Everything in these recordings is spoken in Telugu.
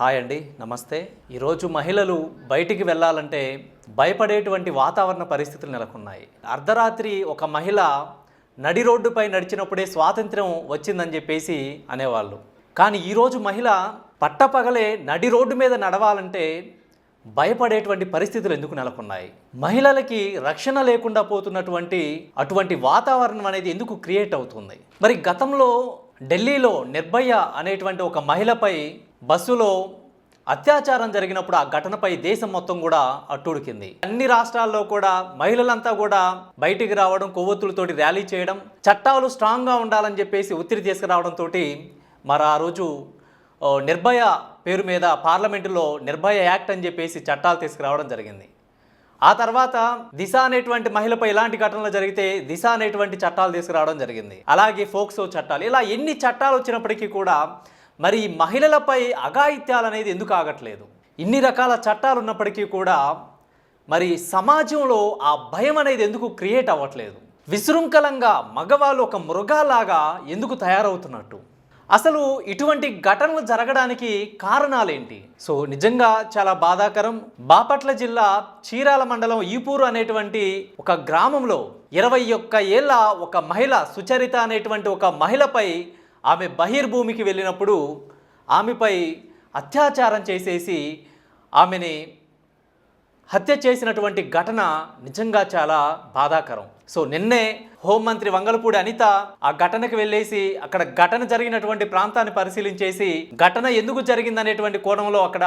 హాయ్ అండి నమస్తే. ఈరోజు మహిళలు బయటికి వెళ్ళాలంటే భయపడేటువంటి వాతావరణ పరిస్థితులు నెలకొన్నాయి. అర్ధరాత్రి ఒక మహిళ నడి రోడ్డుపై నడిచినప్పుడే స్వాతంత్ర్యం వచ్చిందని చెప్పేసి అనేవాళ్ళు. కానీ ఈరోజు మహిళ పట్టపగలే నడి రోడ్డు మీద నడవాలంటే భయపడేటువంటి పరిస్థితులు ఎందుకు నెలకొన్నాయి? మహిళలకి రక్షణ లేకుండా పోతున్నటువంటి అటువంటి వాతావరణం అనేది ఎందుకు క్రియేట్ అవుతుంది? మరి గతంలో ఢిల్లీలో నిర్భయ అనేటువంటి ఒక మహిళపై బస్సులో అత్యాచారం జరిగినప్పుడు ఆ ఘటనపై దేశం మొత్తం కూడా అట్టుడికింది. అన్ని రాష్ట్రాల్లో కూడా మహిళలంతా కూడా బయటికి రావడం కొవ్వొత్తులతోటి ర్యాలీ చేయడం చట్టాలు స్ట్రాంగ్గా ఉండాలని చెప్పేసి ఒత్తిడి తీసుకురావడంతో మరి ఆ రోజు నిర్భయ పేరు మీద పార్లమెంటులో నిర్భయ యాక్ట్ అని చెప్పేసి చట్టాలు తీసుకురావడం జరిగింది. ఆ తర్వాత దిశ అనేటువంటి మహిళపై ఇలాంటి ఘటనలు జరిగితే దిశ అనేటువంటి చట్టాలు తీసుకురావడం జరిగింది. అలాగే ఫోక్సో చట్టాలు ఇలా ఎన్ని చట్టాలు వచ్చినప్పటికీ కూడా మరి ఈ మహిళలపై అఘాయిత్యాలు అనేది ఎందుకు ఆగట్లేదు? ఇన్ని రకాల చట్టాలు ఉన్నప్పటికీ కూడా మరి సమాజంలో ఆ భయం అనేది ఎందుకు క్రియేట్ అవ్వట్లేదు? విశృంఖలంగా మగవాళ్ళు ఒక మృగాలాగా ఎందుకు తయారవుతున్నట్టు? అసలు ఇటువంటి ఘటనలు జరగడానికి కారణాలేంటి? సో నిజంగా చాలా బాధాకరం. బాపట్ల జిల్లా చీరాల మండలం ఈపూరు అనేటువంటి ఒక గ్రామంలో ఇరవై ఒక్క ఏళ్ళ ఒక మహిళ సుచరిత అనేటువంటి ఒక మహిళపై ఆమె బహిర్భూమికి వెళ్ళినప్పుడు ఆమెపై అత్యాచారం చేసేసి ఆమెని హత్య చేసినటువంటి ఘటన నిజంగా చాలా బాధాకరం. సో నిన్నే హోంమంత్రి వంగలపూడి అనిత ఆ ఘటనకు వెళ్ళేసి అక్కడ ఘటన జరిగినటువంటి ప్రాంతాన్ని పరిశీలించేసి ఘటన ఎందుకు జరిగిందనేటువంటి కోణంలో అక్కడ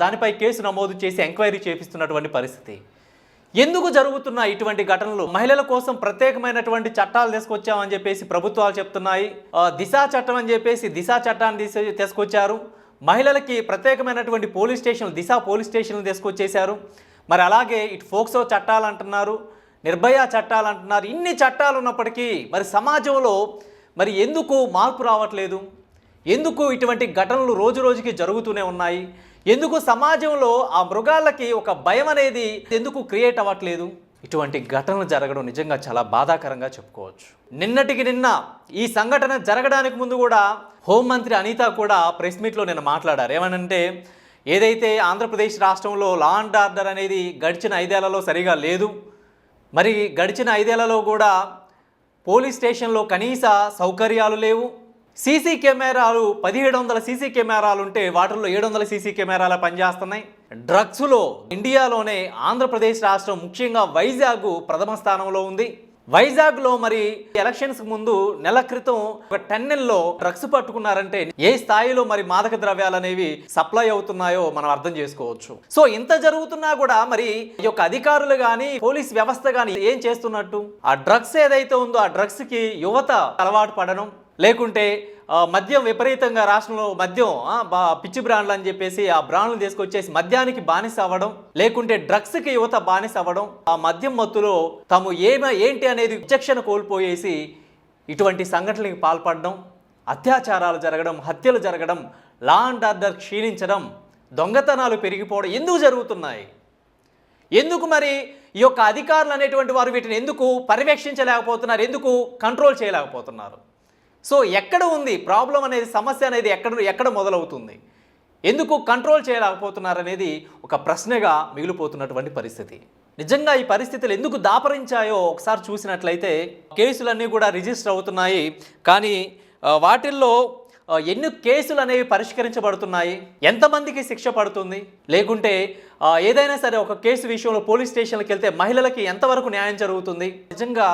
దానిపై కేసు నమోదు చేసి ఎంక్వైరీ చేపిస్తున్నటువంటి పరిస్థితి. ఎందుకు జరుగుతున్న ఇటువంటి ఘటనలు? మహిళల కోసం ప్రత్యేకమైనటువంటి చట్టాలు తీసుకొచ్చామని చెప్పేసి ప్రభుత్వాలు చెప్తున్నాయి. దిశా చట్టం అని చెప్పేసి దిశా చట్టాన్ని తీసి తీసుకొచ్చారు. మహిళలకి ప్రత్యేకమైనటువంటి పోలీస్ స్టేషన్లు దిశ పోలీస్ స్టేషన్లు తీసుకొచ్చేశారు. మరి అలాగే ఇటు ఫోక్సో చట్టాలు అంటున్నారు నిర్భయ చట్టాలు అంటున్నారు. ఇన్ని చట్టాలు ఉన్నప్పటికీ మరి సమాజంలో మరి ఎందుకు మార్పు రావట్లేదు? ఎందుకు ఇటువంటి ఘటనలు రోజు రోజుకి జరుగుతూనే ఉన్నాయి? ఎందుకు సమాజంలో ఆ మృగాలకి ఒక భయం అనేది ఎందుకు క్రియేట్ అవ్వట్లేదు? ఇటువంటి ఘటనలు జరగడం నిజంగా చాలా బాధాకరంగా చెప్పుకోవచ్చు. నిన్నటికి నిన్న ఈ సంఘటన జరగడానికి ముందు కూడా హోంమంత్రి అనిత కూడా ప్రెస్ మీట్లో నేను మాట్లాడారు. ఏమనంటే ఏదైతే ఆంధ్రప్రదేశ్ రాష్ట్రంలో లా అండ్ ఆర్డర్ అనేది గడిచిన ఐదేళ్ళలో సరిగా లేదు మరి గడిచిన ఐదేళ్ళలో కూడా పోలీస్ స్టేషన్లో కనీస సౌకర్యాలు లేవు సీసీ కెమెరాలు పదిహేడు వందల సీసీ కెమెరాలు ఉంటే వాటిల్లో ఏడు వందల సీసీ కెమెరాలు పనిచేస్తున్నాయి. డ్రగ్స్లో ఇండియాలోనే ఆంధ్రప్రదేశ్ రాష్ట్రం ముఖ్యంగా వైజాగ్ ప్రథమ స్థానంలో ఉంది. వైజాగ్లో మరి ఎలక్షన్స్ ముందు నెల క్రితం ఒక టెన్నెల్లో డ్రగ్స్ పట్టుకున్నారంటే ఏ స్థాయిలో మరి మాదక ద్రవ్యాలు అనేవి సప్లై అవుతున్నాయో మనం అర్థం చేసుకోవచ్చు. సో ఇంత జరుగుతున్నా కూడా మరి ఈ యొక్క అధికారులు కానీ పోలీస్ వ్యవస్థ కానీ ఏం చేస్తున్నట్టు? ఆ డ్రగ్స్ ఏదైతే ఉందో ఆ డ్రగ్స్కి యువత అలవాటు పడడం లేకుంటే మద్యం విపరీతంగా రాష్ట్రంలో మద్యం బా- పిచ్చి బ్రాండ్లు అని చెప్పేసి ఆ బ్రాండ్లు తీసుకొచ్చేసి మద్యానికి బానిస అవ్వడం లేకుంటే డ్రగ్స్కి యువత బానిస అవ్వడం ఆ మద్యం మత్తులో తాము ఏమ ఏంటి అనేది విచక్షణ కోల్పోయేసి ఇటువంటి సంఘటనలకు పాల్పడడం అత్యాచారాలు జరగడం హత్యలు జరగడం లా అండ్ ఆర్డర్ క్షీణించడం దొంగతనాలు పెరిగిపోవడం ఎందుకు జరుగుతున్నాయి? ఎందుకు మరి ఈ యొక్క అధికారులు అనేటువంటి వారు వీటిని ఎందుకు పర్యవేక్షించలేకపోతున్నారు? ఎందుకు కంట్రోల్ చేయలేకపోతున్నారు? సో ఎక్కడ ఉంది ప్రాబ్లం అనేది సమస్య అనేది ఎక్కడ ఎక్కడ మొదలవుతుంది? ఎందుకు కంట్రోల్ చేయలేకపోతున్నారు అనేది ఒక ప్రశ్నగా మిగిలిపోతున్నటువంటి పరిస్థితి. నిజంగా ఈ పరిస్థితులు ఎందుకు దాపరించాయో ఒకసారి చూసినట్లయితే కేసులన్నీ కూడా రిజిస్టర్ అవుతున్నాయి. కానీ వాటిల్లో ఎన్ని కేసులు అనేవి పరిష్కరించబడుతున్నాయి? ఎంతమందికి శిక్ష పడుతుంది? లేకుంటే ఏదైనా సరే ఒక కేసు విషయంలో పోలీస్ స్టేషన్లకు వెళ్తే మహిళలకి ఎంతవరకు న్యాయం జరుగుతుంది? నిజంగా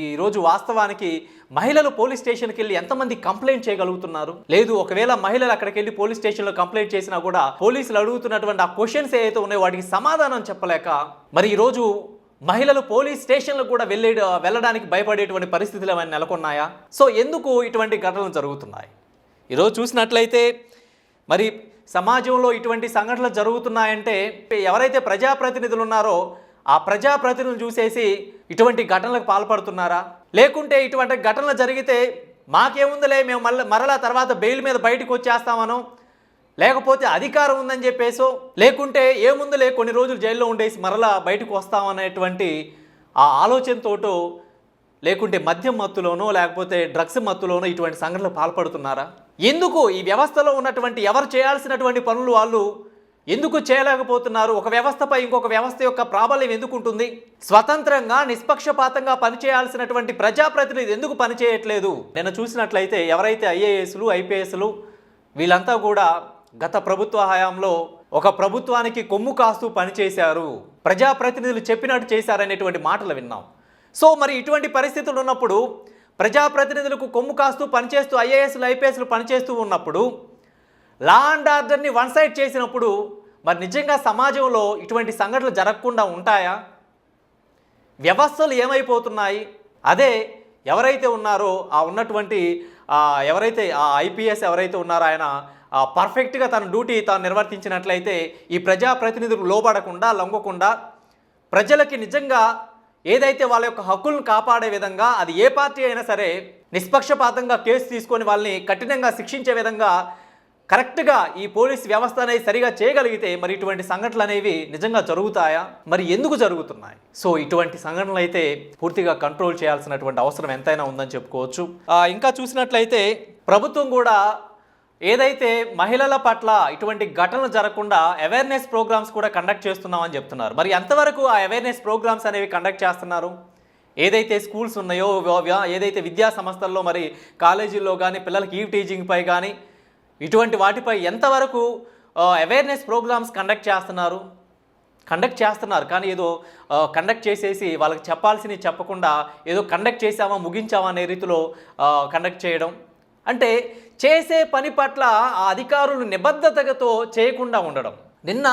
ఈరోజు వాస్తవానికి మహిళలు పోలీస్ స్టేషన్కి వెళ్ళి ఎంతమంది కంప్లైంట్ చేయగలుగుతున్నారు? లేదు ఒకవేళ మహిళలు అక్కడికి వెళ్ళి పోలీస్ స్టేషన్లో కంప్లైంట్ చేసినా కూడా పోలీసులు అడుగుతున్నటువంటి ఆ క్వశ్చన్స్ ఏవైతే ఉన్నాయో వాటికి సమాధానం చెప్పలేక మరి ఈరోజు మహిళలు పోలీస్ స్టేషన్లకు కూడా వెళ్ళే వెళ్ళడానికి భయపడేటువంటి పరిస్థితులు ఏమైనా నెలకొన్నాయా? సో ఎందుకు ఇటువంటి ఘటనలు జరుగుతున్నాయి? ఈరోజు చూసినట్లయితే మరి సమాజంలో ఇటువంటి సంఘటనలు జరుగుతున్నాయంటే ఎవరైతే ప్రజాప్రతినిధులు ఉన్నారో ఆ ప్రజాప్రతినిధులు చూసేసి ఇటువంటి ఘటనలకు పాల్పడుతున్నారా? లేకుంటే ఇటువంటి ఘటనలు జరిగితే మాకేముందిలే మేము మళ్ళీ మరలా తర్వాత బెయిల్ మీద బయటకు వచ్చేస్తామనో? లేకపోతే అధికారం ఉందని చెప్పేసో? లేకుంటే ఏముందిలే కొన్ని రోజులు జైల్లో ఉండేసి మరలా బయటకు వస్తామనేటువంటి ఆ ఆలోచనతోటో లేకుంటే మద్యం మత్తులోనో లేకపోతే డ్రగ్స్ మత్తులోనో ఇటువంటి సంఘటనలు పాల్పడుతున్నారా? ఎందుకు ఈ వ్యవస్థలో ఉన్నటువంటి ఎవరు చేయాల్సినటువంటి పనులు వాళ్ళు ఎందుకు చేయలేకపోతున్నారు? ఒక వ్యవస్థపై ఇంకొక వ్యవస్థ యొక్క ప్రాబల్యం ఎందుకు ఉంటుంది స్వతంత్రంగా నిష్పక్షపాతంగా పనిచేయాల్సినటువంటి ప్రజాప్రతినిధి ఎందుకు పనిచేయట్లేదు? నేను చూసినట్లయితే ఎవరైతే ఐఏఎస్లు ఐపీఎస్లు వీళ్ళంతా కూడా గత ప్రభుత్వ హయాంలో ఒక ప్రభుత్వానికి కొమ్ము కాస్తూ పనిచేశారు. ప్రజాప్రతినిధులు చెప్పినట్టు చేశారనేటువంటి మాటలు విన్నాం. సో మరి ఇటువంటి పరిస్థితులు ఉన్నప్పుడు ప్రజాప్రతినిధులకు కొమ్ము కాస్తూ పనిచేస్తూ ఐఏఎస్లు ఐపీఎస్లు పనిచేస్తూ ఉన్నప్పుడు లా అండ్ ఆర్డర్ని వన్ సైడ్ చేసినప్పుడు మరి నిజంగా సమాజంలో ఇటువంటి సంఘటనలు జరగకుండా ఉంటాయా? వ్యవస్థలు ఏమైపోతున్నాయి? అదే ఎవరైతే ఉన్నారో ఆ ఉన్నటువంటి ఎవరైతే ఆ ఐపీఎస్ ఎవరైతే ఉన్నారో ఆయన పర్ఫెక్ట్గా తన డ్యూటీ తాను నిర్వర్తించినట్లయితే ఈ ప్రజాప్రతినిధులు లోబడకుండా లొంగకుండా ప్రజలకి నిజంగా ఏదైతే వాళ్ళ యొక్క హక్కులను కాపాడే విధంగా అది ఏ పార్టీ అయినా సరే నిష్పక్షపాతంగా కేసు తీసుకొని వాళ్ళని కఠినంగా శిక్షించే విధంగా కరెక్ట్గా ఈ పోలీస్ వ్యవస్థ అనేది సరిగా చేయగలిగితే మరి ఇటువంటి సంఘటనలు అనేవి నిజంగా జరుగుతాయా? మరి ఎందుకు జరుగుతున్నాయి? సో ఇటువంటి సంఘటనలు అయితే పూర్తిగా కంట్రోల్ చేయాల్సినటువంటి అవసరం ఎంతైనా ఉందని చెప్పుకోవచ్చు. ఇంకా చూసినట్లయితే ప్రభుత్వం కూడా ఏదైతే మహిళల పట్ల ఇటువంటి ఘటనలు జరగకుండా అవేర్నెస్ ప్రోగ్రామ్స్ కూడా కండక్ట్ చేస్తున్నామని చెప్తున్నారు. మరి ఎంతవరకు ఆ అవేర్నెస్ ప్రోగ్రామ్స్ అనేవి కండక్ట్ చేస్తున్నారు? ఏదైతే స్కూల్స్ ఉన్నాయో ఏదైతే విద్యా సంస్థల్లో మరి కాలేజీల్లో కానీ పిల్లలకి ఈ టీచింగ్పై కానీ ఇటువంటి వాటిపై ఎంతవరకు అవేర్నెస్ ప్రోగ్రామ్స్ కండక్ట్ చేస్తున్నారు? కండక్ట్ చేస్తున్నారు. కానీ ఏదో కండక్ట్ చేసేసి వాళ్ళకి చెప్పాల్సినవి చెప్పకుండా ఏదో కండక్ట్ చేసామా ముగించామా అనే రీతిలో కండక్ట్ చేయడం అంటే చేసే పని పట్ల ఆ అధికారులు నిబద్ధతతో చేయకుండా ఉండడం. నిన్న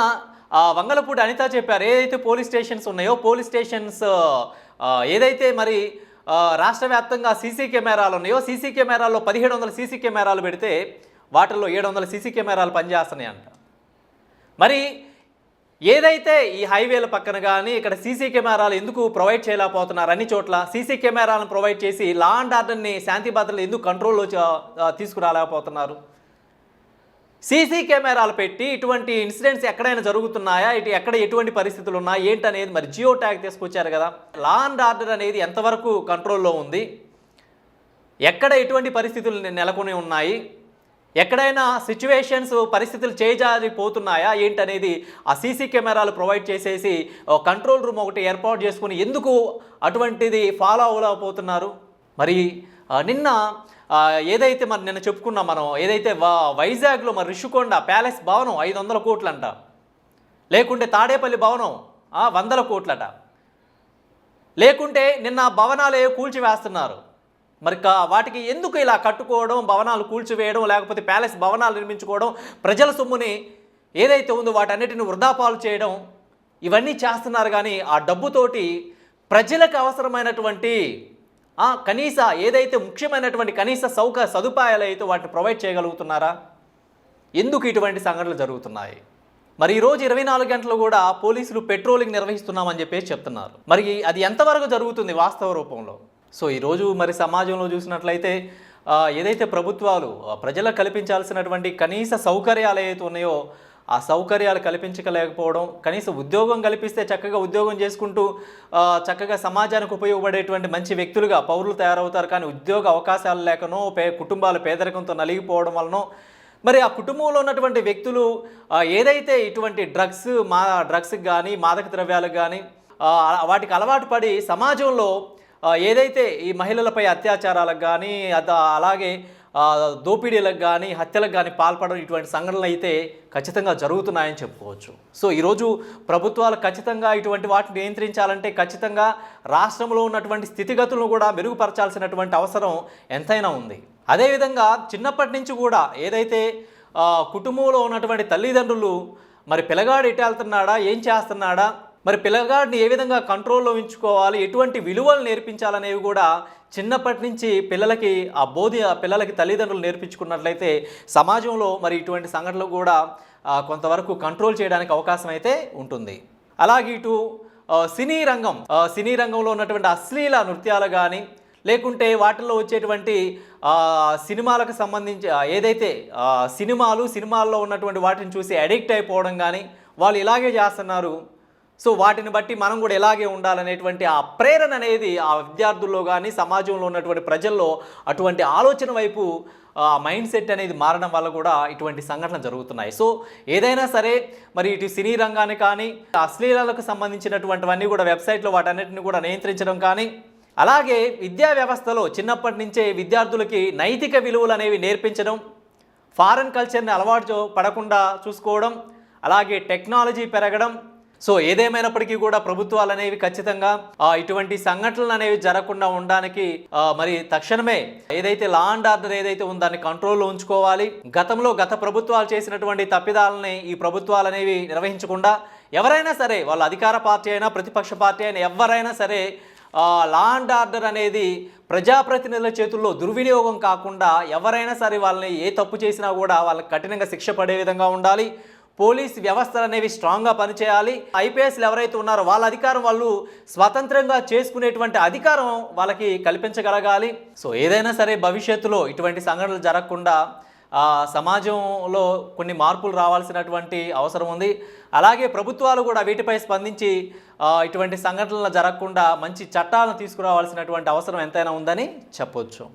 ఆ, వంగలపూడి అనిత చెప్పారు ఏదైతే పోలీస్ స్టేషన్స్ ఉన్నాయో పోలీస్ స్టేషన్స్ ఏదైతే మరి రాష్ట్ర వ్యాప్తంగా సీసీ కెమెరాలు ఉన్నాయో సీసీ కెమెరాల్లో పదిహేడు వందల సీసీ కెమెరాలు పెడితే వాటిల్లో ఏడు వందల సీసీ కెమెరాలు పనిచేస్తున్నాయి అంట మరి ఏదైతే ఈ హైవేల పక్కన కానీ ఇక్కడ సీసీ కెమెరాలు ఎందుకు ప్రొవైడ్ చేయలేకపోతున్నారు? అన్ని చోట్ల సీసీ కెమెరాలను ప్రొవైడ్ చేసి లా అండ్ ఆర్డర్ని శాంతి భద్రతలు ఎందుకు కంట్రోల్లో తీసుకురాలేకపోతున్నారు? సీసీ కెమెరాలు పెట్టి ఇటువంటి ఇన్సిడెంట్స్ ఎక్కడైనా జరుగుతున్నాయా? ఇటు ఎక్కడ ఎటువంటి పరిస్థితులు ఉన్నాయి? ఏంటనేది మరి జియో ట్యాగ్ తీసుకొచ్చారు కదా. లా అండ్ ఆర్డర్ అనేది ఎంతవరకు కంట్రోల్లో ఉంది? ఎక్కడ ఎటువంటి పరిస్థితులు నెలకొని ఉన్నాయి? ఎక్కడైనా సిచ్యువేషన్స్ పరిస్థితులు చేజారిపోతున్నాయా ఏంటనేది ఆ సీసీ కెమెరాలు ప్రొవైడ్ చేసేసి కంట్రోల్ రూమ్ ఒకటి ఏర్పాటు చేసుకుని ఎందుకు అటువంటిది ఫాలో అవ్వలేకపోతున్నారు మరి నిన్న ఏదైతే మరి నిన్న చెప్పుకున్నాం మనం ఏదైతే వా- వైజాగ్లో మరి రిషికొండ ప్యాలెస్ భవనం ఐదు వందల కోట్లంట. లేకుంటే తాడేపల్లి భవనం వందల కోట్లట. లేకుంటే నిన్న భవనాలు కూల్చివేస్తున్నారు? మరి కా- వాటికి ఎందుకు ఇలా కట్టుకోవడం భవనాలు కూల్చివేయడం లేకపోతే ప్యాలెస్ భవనాలు నిర్మించుకోవడం ప్రజల సొమ్ముని ఏదైతే ఉందో వాటన్నిటిని వృధాపాలు చేయడం ఇవన్నీ చేస్తున్నారు కానీ ఆ డబ్బుతోటి ప్రజలకు అవసరమైనటువంటి కనీస ఏదైతే ముఖ్యమైనటువంటి కనీస సౌక సదుపాయాలు అయితే వాటిని ప్రొవైడ్ చేయగలుగుతున్నారా? ఎందుకు ఇటువంటి సంఘటనలు జరుగుతున్నాయి? మరి ఈ రోజు ఇరవై నాలుగు గంటలు కూడా పోలీసులు పెట్రోలింగ్ నిర్వహిస్తున్నామని చెప్పేసి చెప్తున్నారు. మరి అది ఎంతవరకు జరుగుతుంది వాస్తవ రూపంలో? సో ఈరోజు మరి సమాజంలో చూసినట్లయితే ఏదైతే ప్రభుత్వాలు ఆ, ప్రజలకు కల్పించాల్సినటువంటి కనీస సౌకర్యాలు ఏవైతే ఉన్నాయో ఆ సౌకర్యాలు కల్పించలేకపోవడం కనీసం ఉద్యోగం కల్పిస్తే చక్కగా ఉద్యోగం చేసుకుంటూ చక్కగా సమాజానికి ఉపయోగపడేటువంటి మంచి వ్యక్తులుగా పౌరులు తయారవుతారు. కానీ ఉద్యోగ అవకాశాలు లేకనో పే కుటుంబాలు పేదరికంతో నలిగిపోవడం వలనో మరి ఆ కుటుంబంలో ఉన్నటువంటి వ్యక్తులు ఏదైతే ఇటువంటి డ్రగ్స్ మా డ్రగ్స్కి కానీ మాదక ద్రవ్యాలకు కానీ వాటికి అలవాటు పడి సమాజంలో ఏదైతే ఈ మహిళలపై అత్యాచారాలకు కానీ అలాగే దోపిడీలకు కానీ హత్యలకు కానీ పాల్పడడం ఇటువంటి సంఘటనలు అయితే ఖచ్చితంగా జరుగుతున్నాయని చెప్పుకోవచ్చు. సో ఈరోజు ప్రభుత్వాలు ఖచ్చితంగా ఇటువంటి వాటిని నియంత్రించాలంటే ఖచ్చితంగా రాష్ట్రంలో ఉన్నటువంటి స్థితిగతులను కూడా మెరుగుపరచాల్సినటువంటి అవసరం ఎంతైనా ఉంది. అదేవిధంగా చిన్నప్పటి నుంచి కూడా ఏదైతే కుటుంబంలో ఉన్నటువంటి తల్లిదండ్రులు మరి పిల్లగాడు ఎటు వెళ్తున్నాడా ఏం చేస్తున్నాడా మరి పిల్లగాడిని ఏ విధంగా కంట్రోల్లో ఉంచుకోవాలి? ఎటువంటి విలువలు నేర్పించాలనేవి కూడా చిన్నప్పటి నుంచి పిల్లలకి ఆ బోధి ఆ పిల్లలకి తల్లిదండ్రులు నేర్పించుకున్నట్లయితే సమాజంలో మరి ఇటువంటి సంఘటనలు కూడా కొంతవరకు కంట్రోల్ చేయడానికి అవకాశం అయితే ఉంటుంది. అలాగే ఇటు సినీ రంగం సినీ రంగంలో ఉన్నటువంటి అశ్లీల నృత్యాలు కానీ లేకుంటే వాటిల్లో వచ్చేటువంటి సినిమాలకు సంబంధించి ఏదైతే సినిమాలు సినిమాల్లో ఉన్నటువంటి వాటిని చూసి అడిక్ట్ అయిపోవడం కానీ వాళ్ళు ఇలాగే చేస్తున్నారు. సో వాటిని బట్టి మనం కూడా ఎలాగే ఉండాలనేటువంటి ఆ ప్రేరణ అనేది ఆ విద్యార్థుల్లో కానీ సమాజంలో ఉన్నటువంటి ప్రజల్లో అటువంటి ఆలోచన వైపు మైండ్ సెట్ అనేది మారడం వల్ల కూడా ఇటువంటి సంఘటనలు జరుగుతున్నాయి. సో ఏదైనా సరే మరి ఇటు సినీ రంగాన్ని కానీ అశ్లీలాలకు సంబంధించినటువంటివన్నీ కూడా వెబ్సైట్లో వాటన్నిటిని కూడా నియంత్రించడం కానీ అలాగే విద్యా వ్యవస్థలో చిన్నప్పటి నుంచే విద్యార్థులకి నైతిక విలువలు అనేవి నేర్పించడం ఫారెన్ కల్చర్ని అలవాటు పడకుండా చూసుకోవడం అలాగే టెక్నాలజీ పెరగడం సో ఏదేమైనప్పటికీ కూడా ప్రభుత్వాలు అనేవి ఖచ్చితంగా ఆ, ఇటువంటి సంఘటనలు అనేవి జరగకుండా ఉండడానికి మరి తక్షణమే ఏదైతే లా అండ్ ఆర్డర్ ఏదైతే ఉందో దాన్ని కంట్రోల్లో ఉంచుకోవాలి. గతంలో గత ప్రభుత్వాలు చేసినటువంటి తప్పిదాలని ఈ ప్రభుత్వాలు అనేవి నిర్వహించకుండా ఎవరైనా సరే వాళ్ళ అధికార పార్టీ అయినా ప్రతిపక్ష పార్టీ అయినా ఎవరైనా సరే లా అండ్ ఆర్డర్ అనేది ప్రజాప్రతినిధుల చేతుల్లో దుర్వినియోగం కాకుండా ఎవరైనా సరే వాళ్ళని ఏ తప్పు చేసినా కూడా వాళ్ళకి కఠినంగా శిక్ష పడే విధంగా ఉండాలి. పోలీస్ వ్యవస్థలు అనేవి స్ట్రాంగ్గా పనిచేయాలి. ఐపీఎస్లు ఎవరైతే ఉన్నారో వాళ్ళ అధికారం వాళ్ళు స్వతంత్రంగా చేసుకునేటువంటి అధికారం వాళ్ళకి కల్పించగలగాలి. సో ఏదైనా సరే భవిష్యత్తులో ఇటువంటి సంఘటనలు జరగకుండా సమాజంలో కొన్ని మార్పులు రావాల్సినటువంటి అవసరం ఉంది. అలాగే ప్రభుత్వాలు కూడా వీటిపై స్పందించి ఇటువంటి సంఘటనలు జరగకుండా మంచి చట్టాలను తీసుకురావాల్సినటువంటి అవసరం ఎంతైనా ఉందని చెప్పొచ్చు.